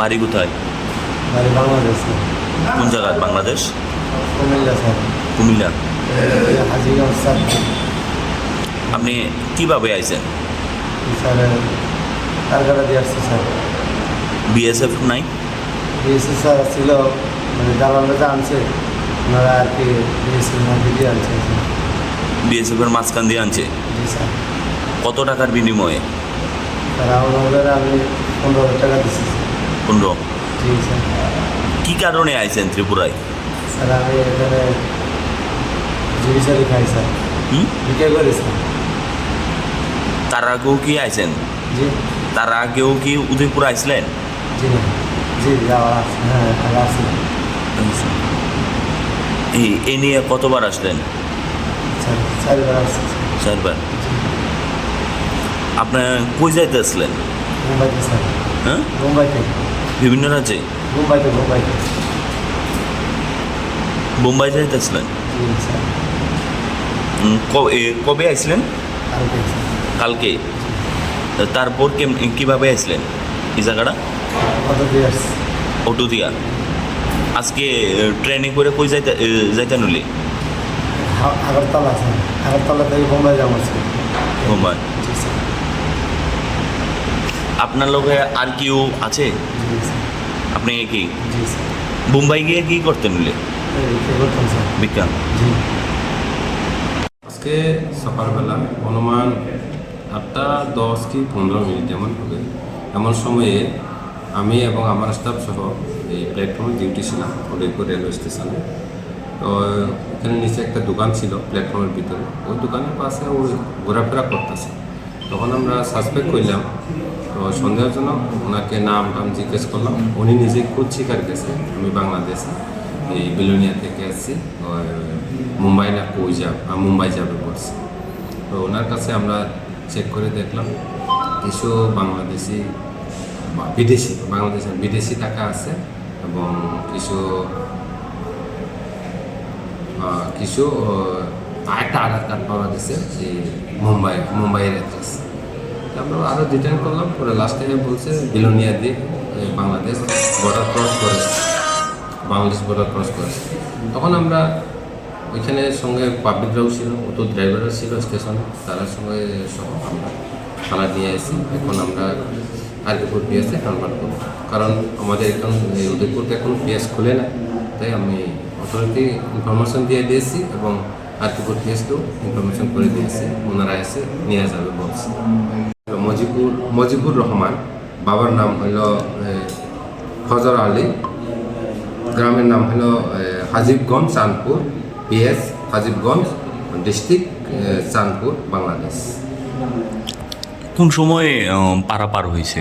বাড়ি কোথায়? বাড়ি বাংলাদেশ। কোন জায়গায়? বাংলাদেশ? কুমিল্লা স্যার। কুমিল্লা। হাজিগঞ্জ স্যার। আপনি কীভাবে আইছেন? স্যার দিয়ে আসছে স্যার। বিএসএফ নাই? স্যার ছিল মানে দালালরা যা আনছে ওনারা আর কি মধ্যে দিয়ে আনছে স্যার। বিএসএফ এর মাঝখান দিয়ে আনছে? জি স্যার। কত টাকার বিনিময়ে? আমাদের আমি পনেরো হাজার টাকা দিচ্ছি পনেরো? জি স্যার। কি কারণে আইছেন ত্রিপুরায়? স্যার আমি এখানে জীবিকারি খাই স্যার। হুম? বিক্রি করি স্যার। তার আগেও কি আইছেন? জি। তার আগেও কি উদয়পুর আইসলেন জি জি আছে। হ্যাঁ আছে। এই এ নিয়ে কতবার আসলেন? চারবার আপনার কই যাইতে আসলেন মুম্বাইতে স্যার। হ্যাঁ? মুম্বাইতে বিভিন্ন রাজ্যে? মুম্বাইতে মুম্বাইতে বোম্বাই যাইতে আসলেন জি স্যার। উম, ক- এ, কবে আইসলেন কালকে তারপর কীভাবে আসলেন এই জায়গাটা? অটো দিয়া আজকে ট্রেনে করে কই যাইতে এ, যাইতে নলি? হা- আগরতলা আগরতলা থেকে বোম্বাই জি। স্যার আপনার লগে আর কেউ আছে? আপনি কি? মুম্বাই গিয়ে কি করতেন স্যার। বিজ্ঞান। আজকে সকালবেলা অনুমান আটটা দশ কি পনেরো মিনিট এমন হবে এমন সময়ে আমি এবং আমার স্টাফ সহ এই প্ল্যাটফর্মে ডিউটি ছিলাম উদয়পুর রেলওয়ে স্টেশনে তো এখানে নিচে একটা দোকান ছিল প্ল্যাটফর্মের ভিতরে। ওই দোকানের পাশে ওই ঘোরাফেরা করতেছে। তখন আমরা সাসপেক্ট করলাম তো সন্দেহজনক ওনাকে নাম টাম জিজ্ঞেস করলাম। উনি নিজে খুব স্বীকার গেছে। আমি বাংলাদেশে এই বিলোনিয়া থেকে আসছি। মুম্বাই না কই যাব মুম্বাই যাবে বলছে। তো ওনার কাছে আমরা চেক করে দেখলাম, কিছু বাংলাদেশি বিদেশি বাংলাদেশের বিদেশি টাকা আছে এবং কিছু কিছু একটা আধার কার্ড পাওয়া গেছে এই মুম্বাই, মুম্বাইয়ের অ্যাড্রেস আমরা আরও ডিটেন করলাম, পরে লাস্টে বলছে, বিলোনিয়া দিয়ে বাংলাদেশ বর্ডার ক্রস করেছে। বাংলাদেশ বর্ডার ক্রস করেছে। তখন আমরা ওইখানে সঙ্গে পাবলিকরাও ছিল, অটো ড্রাইভারও ছিল স্টেশন তার সঙ্গে আমরা থানা নিয়ে এসেছি এখন আমরা আরকিপুর পিএসে কনভার্ট করব। কারণ আমাদের এখন উদয়পুরতে এখন পিএস খুলে না। তাই আমি অথরিটি ইনফরমেশন দিয়ে দিয়েছি এবং আরকিপুর পিএসকেও ইনফরমেশন করে দিয়েছে ওনারা এসে নিয়ে যাবে বলছে মজিবুর মজিবুর রহমান বাবার নাম এ, ফজর আলী গ্রামের নাম হলো হাজিবগঞ্জ চাঁদপুর পিএস হাজিবগঞ্জ ডিস্ট্রিক্ট চাঁদপুর বাংলাদেশ। কোন সময়ে পারাপার হয়েছে?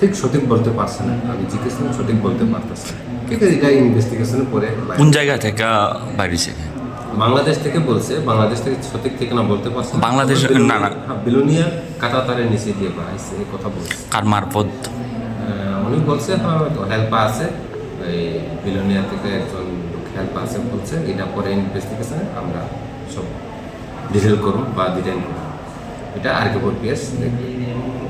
ঠিক সঠিক বলতে পারছে না। আমি জিজ্ঞেস সঠিক বলতে পারতেছে না। ঠিক আছে এটা ইনভেস্টিগেশনের পরে কোন জায়গা থেকে বাড়িছে? বাংলাদেশ থেকে বলছে বাংলাদেশ থেকে সঠিক থেকে না বলতে পারছে বাংলাদেশ না, না। হ্যাঁ, বিলোনিয়া কাটাতারের নিচে দিয়ে বাড়াইছে এই কথা বলছে। কার মারফত? উনি বলছে হ্যাঁ হেল্প আছে। এই বিলোনিয়া থেকে একজন হেল্প আছে বলছে এটা পরে ইনভেস্টিগেশনে আমরা সব ডিটেল করুন বা ডিটেন করুন এটা আর কে দেখবে